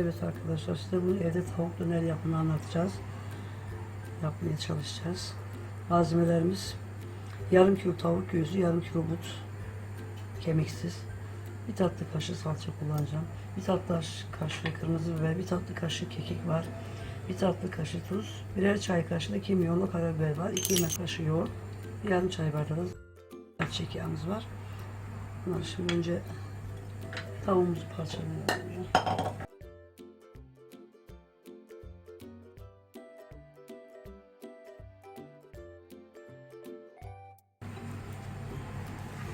Evet arkadaşlar size bunu evde tavuk döner yapımını anlatacağız. Yapmaya çalışacağız. Malzemelerimiz yarım kilo tavuk göğsü, yarım kilo but kemiksiz. Bir tatlı kaşığı salça kullanacağım. Bir tatlı kaşığı kırmızı biber, bir tatlı kaşığı kekik var. Bir tatlı kaşığı tuz, birer çay kaşığı da kimyonlu karabiber var. iki yemek kaşığı yoğurt, yarım çay bardağı da çekiğimiz var. Bunları şimdi önce tavuğumuzu parçalayalım.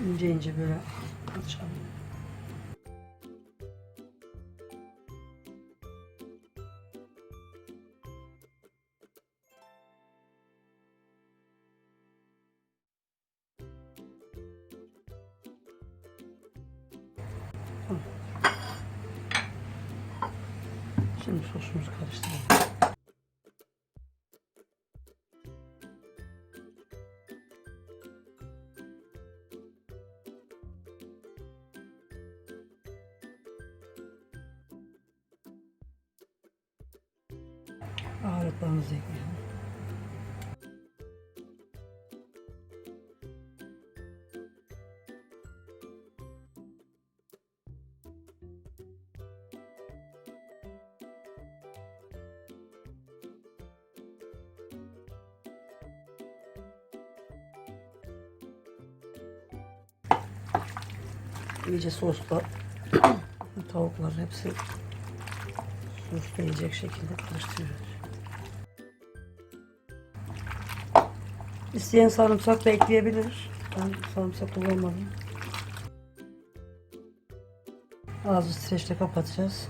İnce ince böyle. Tamam. Şimdi sosumuzu karıştıralım. İyice sosla tavuklar hepsi sosta yiyecek şekilde karıştırıyoruz. İsteyen sarımsak da ekleyebilir. Ben sarımsak kullanmadım. Ağzı streçle kapatacağız.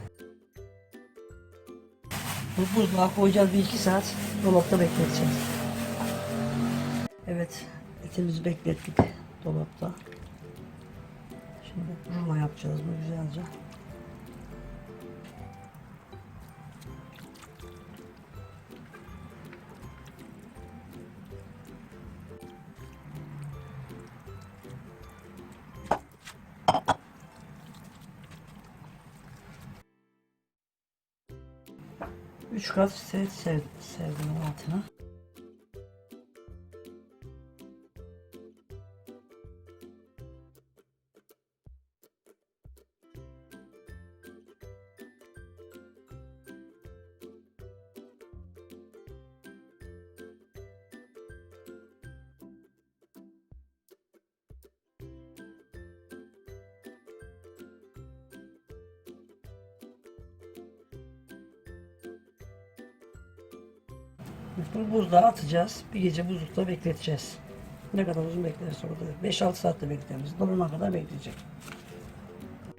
Bu buzluğa koyacağız bir iki saat. Dolapta bekleteceğiz. Evet, etimizi beklettik dolapta. Şimdi rulo yapacağız bu güzelce. Üç kat serdim altına. Bunu buzluğa atacağız. Bir gece buzlukta bekleteceğiz. Ne kadar uzun beklerse orada. 5-6 saatte bekleriz. Dolana kadar bekleyecek.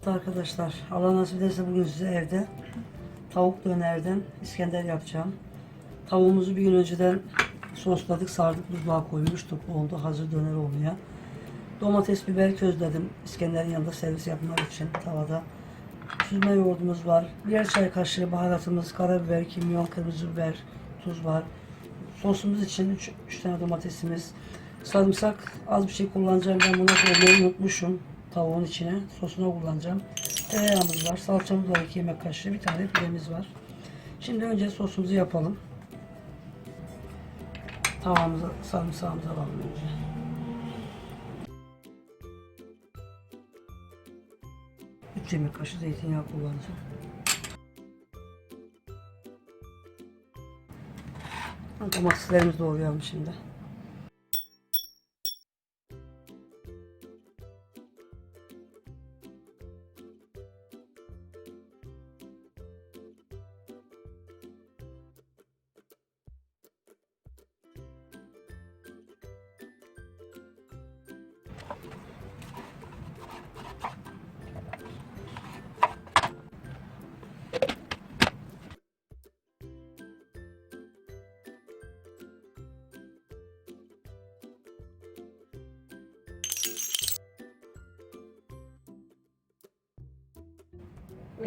Arkadaşlar Allah nasip ederse bugün size evde tavuk dönerden İskender yapacağım. Tavuğumuzu bir gün önceden sosladık, sardık, buzluğa koymuştuk. Oldu hazır döner olmaya. Domates, biber közledim. İskender'in yanında servis yapmak için tavada. Süzme yoğurdumuz var. Birer çay kaşığı baharatımız, karabiber, kimyon, kırmızı biber, tuz var. Sosumuz için 3 tane domatesimiz. Sarımsak az bir şey kullanacağım. Ben bunu koymayı unutmuşum. Tavuğun içine. Sosuna kullanacağım. Tereyağımız var. Salçamız var 2 yemek kaşığı. Bir tane pidemiz var. Şimdi önce sosumuzu yapalım. Tavamıza, sarımsağımızı alalım önce. Üç yemek kaşığı zeytinyağı kullanacağım. Domateslerimizi doğrayalım şimdi.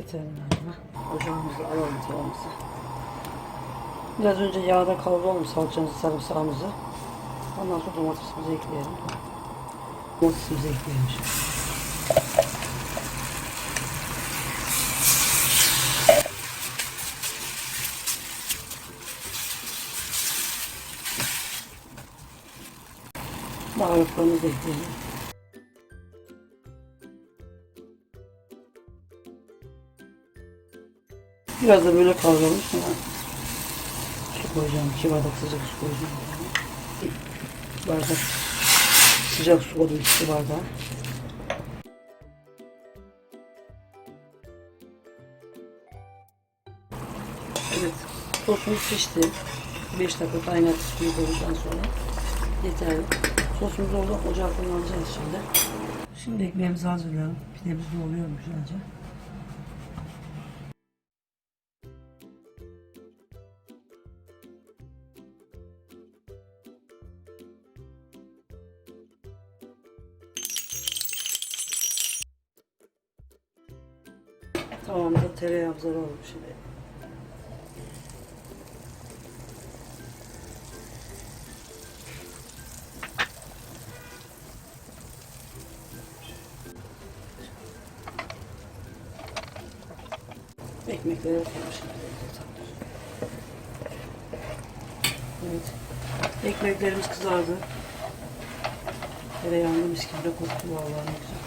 getirelim yanına. Ocağımızı alalım tavamızı. Biraz önce yağda kavuralım salçamızı, sarımsağımızı. Ondan sonra domatesimizi ekleyelim. Domatesimizi ekleyelim şimdi. Baharatlarımızı ekleyelim. Biraz da böyle kavralım sonra su koyacağım. İki bardak sıcak su koyacağım. Bardak sıcak su koydum iki bardak. Evet, sosumuz pişti. 5 dakika kaynatıp suyu koyduktan sonra yeterli. Sosumuzu orada ocağa kullanacağız şimdi. Şimdi ekmeğimizi hazırlayalım. Pidemiz oluyor güzelce. Tamamdır. Tereyağımızı alalım şimdi. Ekmekleri şimdi. Evet. Ekmeklerimiz kızardı. Tereyağında mis gibi de koktu vallahi ne güzel.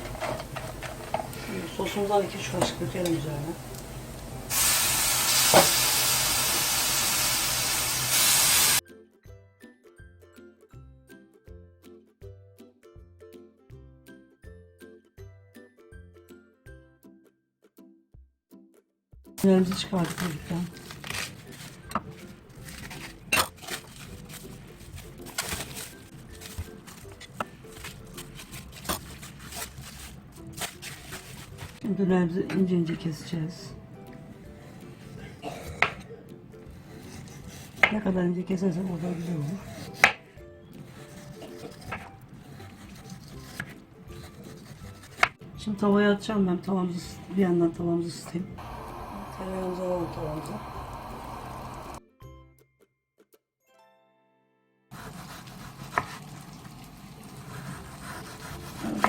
Sosumuzdan iki üç kaşık dökelim üzerine. Ürünlerimizi çıkardık çocuktan. Şimdi Dönerimizi ince ince keseceğiz. Ne kadar ince kesersek o kadar güzel olur. Şimdi tavaya atacağım ben tavamızı bir yandan tavamızı ısıtayım. Tereyağımızı alalım tavamıza.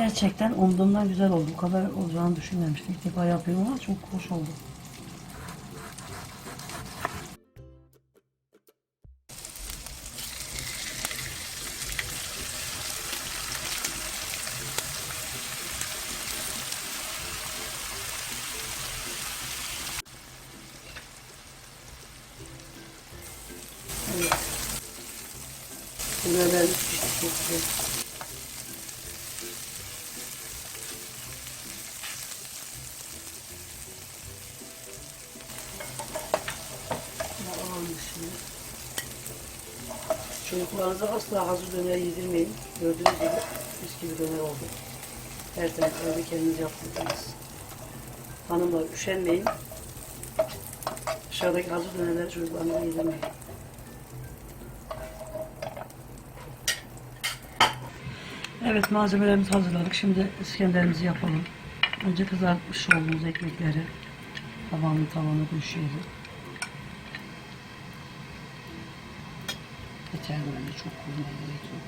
Gerçekten umduğumdan güzel oldu. Bu kadar olacağını düşünmemiştim. İlk defa yapıyorum ama çok hoş oldu. Evet. Biberlerimiz pişti çok. Çocuklarınıza asla hazır döner yedirmeyin. Gördüğünüz gibi mis gibi döner oldu. Her evde kendiniz yaptınız. Hanımlar üşenmeyin. Dışarıdaki hazır dönerleri çocuklarınıza yedirmeyin. Evet malzemelerimizi hazırladık. Şimdi İskenderimizi yapalım. Önce kızartmış olduğumuz ekmekleri tavanın tavana döşeyelim. Yeter böyle çok koymaya gerek yok.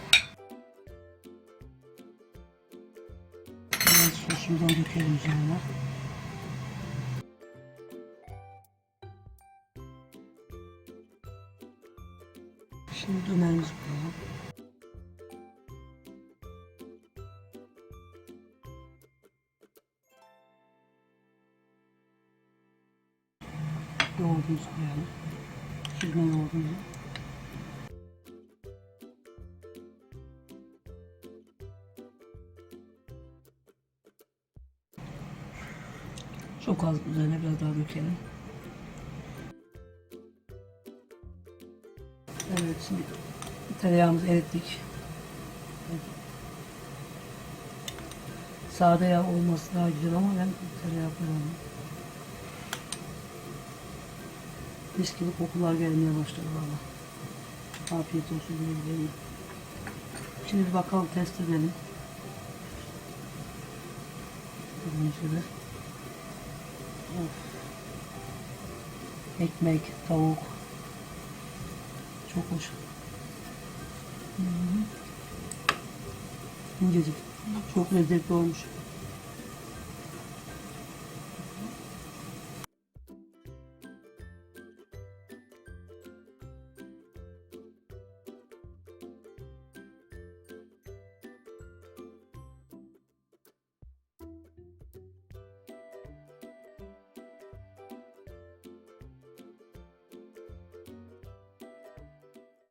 Biraz sosumuzdan dökelim üzerine. Şimdi dönerimizi koyalım. Yoğurdumuzu koyalım. Süzme yoğurdumuzu. Çok az üzerine biraz daha dökelim. Evet şimdi tereyağımızı erittik. Sade yağ olması daha güzel ama ben tereyağı kullanıyorum. Mis gibi kokular gelmeye başladı valla. Afiyet olsun diyebilirim. Şimdi bir bakalım test edelim. Gördüğünüz gibi. Ekmek, tavuk. Çok hoş. İncecik. Çok lezzetli olmuş.